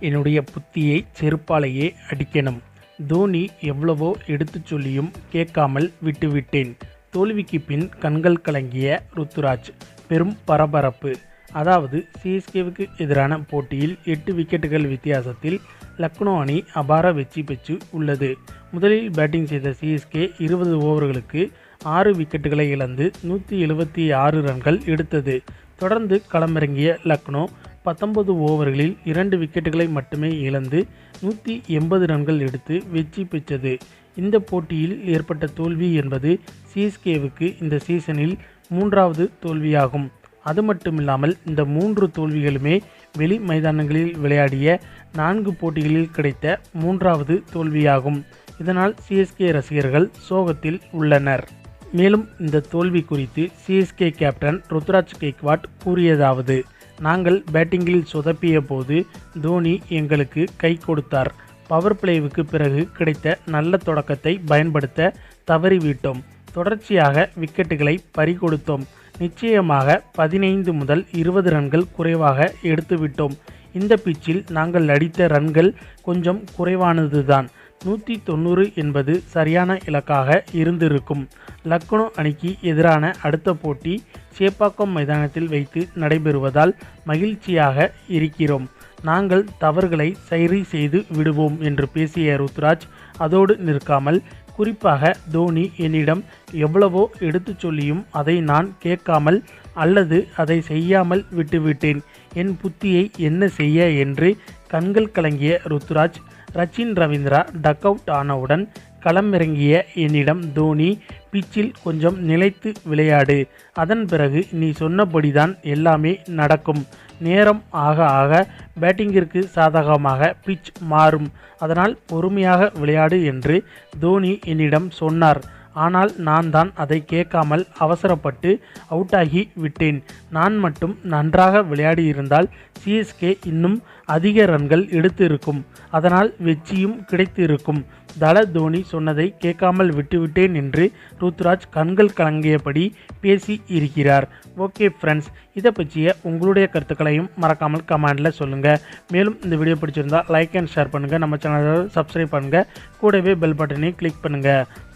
என்னுடைய புத்தியை செருப்பாலேயே அடிக்கணும். தோனி எவ்வளவோ எடுத்துச் சொல்லியும் கேட்காமல் விட்டுவிட்டேன். தோல்விக்கு பின் கண்கள் கலங்கிய ருத்துராஜ். பெரும் பரபரப்பு. அதாவது சிஎஸ்கேவுக்கு எதிரான போட்டியில் எட்டு விக்கெட்டுகள் வித்தியாசத்தில் லக்னோ அணி அபார வெற்றி பெற்று உள்ளது. முதலில் பேட்டிங் செய்த சிஎஸ்கே இருபது ஓவர்களுக்கு ஆறு விக்கெட்டுகளை இழந்து நூற்றி எழுபத்தி ஆறு ரன்கள் எடுத்தது. தொடர்ந்து களமிறங்கிய லக்னோ பத்தொன்பது ஓவர்களில் இரண்டு விக்கெட்டுகளை மட்டுமே இழந்து நூற்றி எண்பது ரன்கள் எடுத்து வெற்றி பெற்றது. இந்த போட்டியில் ஏற்பட்ட தோல்வி என்பது சிஎஸ்கேவுக்கு இந்த சீசனில் மூன்றாவது தோல்வியாகும். அது மட்டுமில்லாமல் இந்த மூன்று தோல்விகளுமே வெளி மைதானங்களில் விளையாடிய நான்கு போட்டிகளில் கிடைத்த மூன்றாவது தோல்வியாகும். இதனால் சிஎஸ்கே ரசிகர்கள் சோகத்தில் உள்ளனர். மேலும் இந்த தோல்வி குறித்து சிஎஸ்கே கேப்டன் ருத்ராஜ் கெய்க்வாட் கூறியதாவது நாங்கள் பேட்டிங்கில் சொதப்பிய போது தோனி எங்களுக்கு கை கொடுத்தார். பவர் பிளேவுக்கு பிறகு கிடைத்த நல்ல தொடக்கத்தை பயன்படுத்த தவறிவிட்டோம். தொடர்ச்சியாக விக்கெட்டுகளை பறிகொடுத்தோம். நிச்சயமாக பதினைந்து முதல் இருபது ரன்கள் குறைவாக எடுத்துவிட்டோம். இந்த பிச்சில் நாங்கள் அடித்த ரன்கள் கொஞ்சம் குறைவானதுதான். நூற்றி தொண்ணூறு என்பது சரியான இலக்காக இருந்திருக்கும். லக்னோ அணிக்கு எதிரான அடுத்த போட்டி சேப்பாக்கம் மைதானத்தில் வைத்து நடைபெறுவதால் மகிழ்ச்சியாக இருக்கிறோம். நாங்கள் தவறுகளை சரி செய்து விடுவோம் என்று பேசிய ருத்ராஜ் அதோடு நிற்காமல் குறிப்பாக தோனி என்னிடம் எவ்வளவோ எடுத்துச் சொல்லியும் அதை நான் கேட்காமல் அல்லது அதை செய்யாமல் விட்டுவிட்டேன். என் புத்தியை என்ன செய்ய என்று கண்கள் கலங்கிய ருத்ராஜ் ரச்சின் ரவீந்திரா டக் அவுட் ஆனவுடன் களமிறங்கிய என்னிடம் தோனி பிச்சில் கொஞ்சம் நிலைத்து விளையாடு. அதன் பிறகு நீ சொன்னபடிதான் எல்லாமே நடக்கும். நேரம் ஆக ஆக பேட்டிங்கிற்கு சாதகமாக பிச் மாறும். அதனால் பொறுமையாக விளையாடு என்று தோனி என்னிடம் சொன்னார். ஆனால் நான் தான் அதை கேட்காமல் அவசரப்பட்டு அவுட்டாகி விட்டேன். நான் மட்டும் நன்றாக விளையாடியிருந்தால் சிஎஸ்கே இன்னும் அதிக ரன்கள் எடுத்து இருக்கும் அதனால் வெற்றியும் கிடைத்து இருக்கும் தல தோனி சொன்னதை கேட்காமல் விட்டுவிட்டேன் என்று ருத்ராஜ் கண்கள் கலங்கியபடி பேசி இருக்கிறார். ஓகே ஃப்ரெண்ட்ஸ் இதை பற்றிய உங்களுடைய கருத்துக்களையும் மறக்காமல் கமெண்டில் சொல்லுங்கள் மேலும் இந்த வீடியோ பிடிச்சிருந்தால் லைக் அண்ட் ஷேர் பண்ணுங்கள் நம்ம சேனலை சப்ஸ்கிரைப் பண்ணுங்கள் கூடவே பெல் பட்டனையும் கிளிக் பண்ணுங்கள்